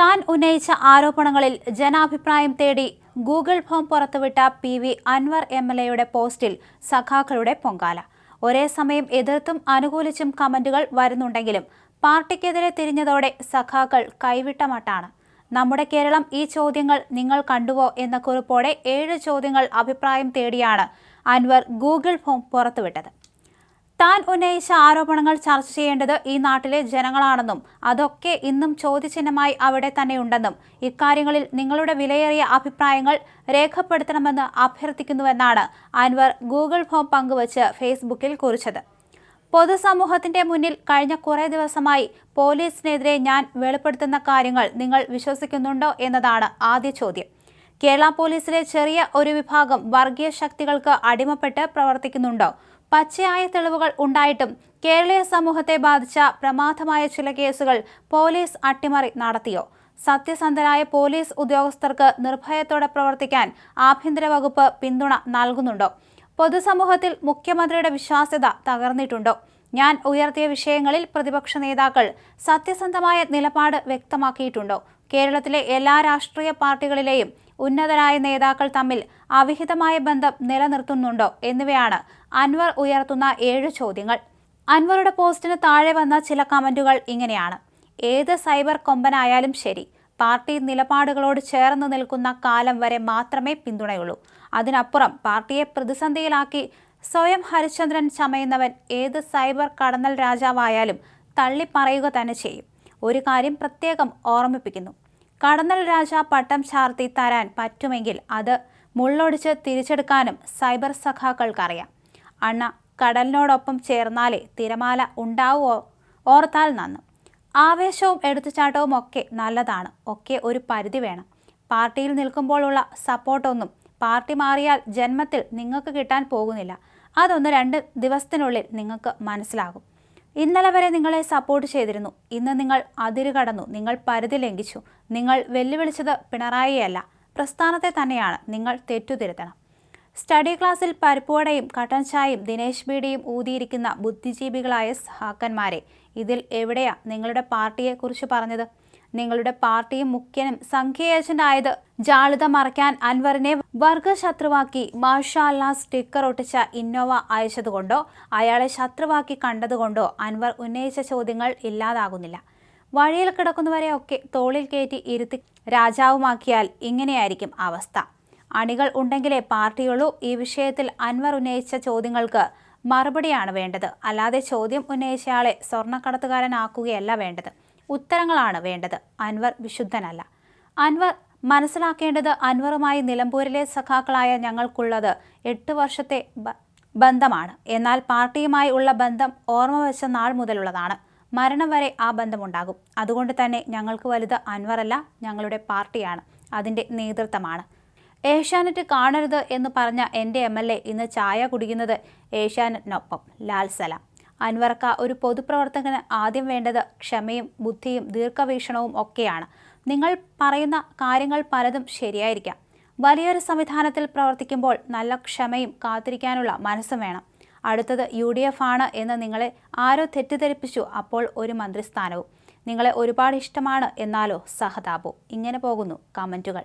താൻ ഉന്നയിച്ച ആരോപണങ്ങളിൽ ജനാഭിപ്രായം തേടി ഗൂഗിൾ ഫോം പുറത്തുവിട്ട P V Anwar M L എയുടെ പോസ്റ്റിൽ സഖാക്കളുടെ പൊങ്കാല. ഒരേ സമയം എതിർത്തും അനുകൂലിച്ചും കമന്റുകൾ വരുന്നുണ്ടെങ്കിലും പാർട്ടിക്കെതിരെ തിരിഞ്ഞതോടെ സഖാക്കൾ കൈവിട്ട മട്ടാണ്. നമ്മുടെ കേരളം ഈ ചോദ്യങ്ങൾ നിങ്ങൾ കണ്ടുവോ എന്ന കുറിപ്പോടെ ഏഴ് ചോദ്യങ്ങൾ അഭിപ്രായം തേടിയാണ് അൻവർ ഗൂഗിൾ ഫോം പുറത്തുവിട്ടത്. താൻ ഉന്നയിച്ച ആരോപണങ്ങൾ ചർച്ച ചെയ്യേണ്ടത് ഈ നാട്ടിലെ ജനങ്ങളാണെന്നും അതൊക്കെ ഇന്നും ചോദ്യചിഹ്നമായി അവിടെ തന്നെയുണ്ടെന്നും ഇക്കാര്യങ്ങളിൽ നിങ്ങളുടെ വിലയേറിയ അഭിപ്രായങ്ങൾ രേഖപ്പെടുത്തണമെന്ന് അഭ്യർത്ഥിക്കുന്നുവെന്നാണ് അൻവർ ഗൂഗിൾ ഫോം പങ്കുവച്ച് ഫേസ്ബുക്കിൽ കുറിച്ചത്. പൊതുസമൂഹത്തിന്റെ മുന്നിൽ കഴിഞ്ഞ കുറേ ദിവസമായി പോലീസിനെതിരെ ഞാൻ വെളിപ്പെടുത്തുന്ന കാര്യങ്ങൾ നിങ്ങൾ വിശ്വസിക്കുന്നുണ്ടോ എന്നതാണ് ആദ്യ ചോദ്യം. കേരള പോലീസിലെ ചെറിയ ഒരു വിഭാഗം വർഗീയ ശക്തികൾക്ക് അടിമപ്പെട്ട് പ്രവർത്തിക്കുന്നുണ്ടോ? പച്ചയായ തെളിവുകൾ ഉണ്ടായിട്ടും കേരളീയ സമൂഹത്തെ ബാധിച്ച പ്രമാദമായ ചില കേസുകൾ പോലീസ് അട്ടിമറി നടത്തിയോ? സത്യസന്ധരായ പോലീസ് ഉദ്യോഗസ്ഥർക്ക് നിർഭയത്തോടെ പ്രവർത്തിക്കാൻ ആഭ്യന്തര വകുപ്പ് പിന്തുണ നൽകുന്നുണ്ടോ? പൊതുസമൂഹത്തിൽ മുഖ്യമന്ത്രിയുടെ വിശ്വാസ്യത തകർന്നിട്ടുണ്ടോ? ഞാൻ ഉയർത്തിയ വിഷയങ്ങളിൽ പ്രതിപക്ഷ നേതാക്കൾ സത്യസന്ധമായ നിലപാട് വ്യക്തമാക്കിയിട്ടുണ്ടോ? കേരളത്തിലെ എല്ലാ രാഷ്ട്രീയ പാർട്ടികളിലെയും ഉന്നതരായ നേതാക്കൾ തമ്മിൽ അവിഹിതമായ ബന്ധം നിലനിർത്തുന്നുണ്ടോ എന്നിവയാണ് അൻവർ ഉയർത്തുന്ന ഏഴ് ചോദ്യങ്ങൾ. അൻവറുടെ പോസ്റ്റിന് താഴെ വന്ന ചില കമന്റുകൾ ഇങ്ങനെയാണ്. ഏത് സൈബർ കൊമ്പനായാലും ശരി പാർട്ടി നിലപാടുകളോട് ചേർന്ന് നിൽക്കുന്ന കാലം വരെ മാത്രമേ പിന്തുണയുള്ളൂ. അതിനപ്പുറം പാർട്ടിയെ പ്രതിസന്ധിയിലാക്കി സ്വയം ഹരിചന്ദ്രൻ ചമയുന്നവൻ ഏത് സൈബർ കടന്നൽ രാജാവായാലും തള്ളിപ്പറയുക തന്നെ ചെയ്യും. ഒരു കാര്യം പ്രത്യേകം ഓർമ്മിപ്പിക്കുന്നു. കടന്നൽ രാജ പട്ടം ചാർത്തി തരാൻ പറ്റുമെങ്കിൽ അത് മുള്ളൊടിച്ച് തിരിച്ചെടുക്കാനും സൈബർ സഖാക്കൾക്കറിയാം. അണ്ണ കടലിനോടൊപ്പം ചേർന്നാലേ തിരമാല ഉണ്ടാവുമോ ഓർത്താൽ നന്ന്. ആവേശവും എടുത്തുചാട്ടവും ഒക്കെ നല്ലതാണ്. ഒക്കെ ഒരു പരിധി വേണം. പാർട്ടിയിൽ നിൽക്കുമ്പോഴുള്ള സപ്പോർട്ടൊന്നും പാർട്ടി മാറിയാൽ ജന്മത്തിൽ നിങ്ങൾക്ക് കിട്ടാൻ പോകുന്നില്ല. അതൊന്ന് രണ്ട് ദിവസത്തിനുള്ളിൽ നിങ്ങൾക്ക് മനസ്സിലാകും. ഇന്നലെ വരെ നിങ്ങളെ സപ്പോർട്ട് ചെയ്തിരുന്നു. ഇന്ന് നിങ്ങൾ അതിര് കടന്നു നിങ്ങൾ പരിധി ലംഘിച്ചു. നിങ്ങൾ വെല്ലുവിളിച്ചത് പിണറായിയല്ല. പ്രസ്ഥാനത്തെ തന്നെയാണ്. നിങ്ങൾ തെറ്റുതിരുത്തണം. സ്റ്റഡി ക്ലാസ്സിൽ പരിപ്പുവടയും കട്ടൻ ചായയും ദിനേശ് ബീഡിയും ഊതിയിരിക്കുന്ന ബുദ്ധിജീവികളായ സഹാക്കന്മാരെ ഇതിൽ എവിടെയാ നിങ്ങളുടെ പാർട്ടിയെക്കുറിച്ച് പറഞ്ഞത്? നിങ്ങളുടെ പാർട്ടിയും മുഖ്യനും സംഖ്യ ഏജന്റായത് ജാളിത മറയ്ക്കാൻ അൻവറിനെ വർഗശത്രുവാക്കി മാഷാല്ല സ്റ്റിക്കർ ഒട്ടിച്ച ഇന്നോവ അയച്ചതുകൊണ്ടോ അയാളെ ശത്രുവാക്കി കണ്ടതുകൊണ്ടോ അൻവർ ഉന്നയിച്ച ചോദ്യങ്ങൾ ഇല്ലാതാകുന്നില്ല. വഴിയിൽ കിടക്കുന്നവരെയൊക്കെ തോളിൽ കയറ്റി ഇരുത്തി രാജാവുമാക്കിയാൽ ഇങ്ങനെയായിരിക്കും അവസ്ഥ. അണികൾ ഉണ്ടെങ്കിലേ പാർട്ടിയുള്ളൂ. ഈ വിഷയത്തിൽ അൻവർ ഉന്നയിച്ച ചോദ്യങ്ങൾക്ക് മറുപടിയാണ് വേണ്ടത്. അല്ലാതെ ചോദ്യം ഉന്നയിച്ചയാളെ സ്വർണക്കടത്തുകാരനാക്കുകയല്ല വേണ്ടത്. ഉത്തരങ്ങളാണ് വേണ്ടത്. അൻവർ വിശുദ്ധനല്ല. അൻവർ മനസ്സിലാക്കേണ്ടത് അൻവറുമായി നിലമ്പൂരിലെ സഖാക്കളായ ഞങ്ങൾക്കുള്ളത് എട്ട് വർഷത്തെ ബന്ധമാണ്. എന്നാൽ പാർട്ടിയുമായി ഉള്ള ബന്ധം ഓർമ്മ വെച്ച നാൾ മുതലുള്ളതാണ്. മരണം വരെ ആ ബന്ധമുണ്ടാകും. അതുകൊണ്ട് തന്നെ ഞങ്ങൾക്ക് വലുത് അൻവറല്ല ഞങ്ങളുടെ പാർട്ടിയാണ്. അതിന്റെ നേതൃത്വമാണ്. ഏഷ്യാനെറ്റ് കാണരുത് എന്ന് പറഞ്ഞ എന്റെ എം എൽ എ ഇന്ന് ചായ കുടിക്കുന്നത് ഏഷ്യാനെറ്റിനൊപ്പം. ലാൽ സലാം. അൻവർക്ക ഒരു പൊതുപ്രവർത്തകന് ആദ്യം വേണ്ടത് ക്ഷമയും ബുദ്ധിയും ദീർഘവീക്ഷണവും ഒക്കെയാണ്. നിങ്ങൾ പറയുന്ന കാര്യങ്ങൾ പലതും ശരിയായിരിക്കാം. വലിയൊരു സംവിധാനത്തിൽ പ്രവർത്തിക്കുമ്പോൾ നല്ല ക്ഷമയും കാത്തിരിക്കാനുള്ള മനസ്സും വേണം. അടുത്തത് യു ഡി എഫ് ആണ് എന്ന് നിങ്ങളെ ആരോ തെറ്റിദ്ധരിപ്പിച്ചു അപ്പോൾ ഒരു മന്ത്രിസ്ഥാനവും. നിങ്ങളെ ഒരുപാട് ഇഷ്ടമാണ് എന്നാലോ സഹതാപോ. ഇങ്ങനെ പോകുന്നു കമന്റുകൾ.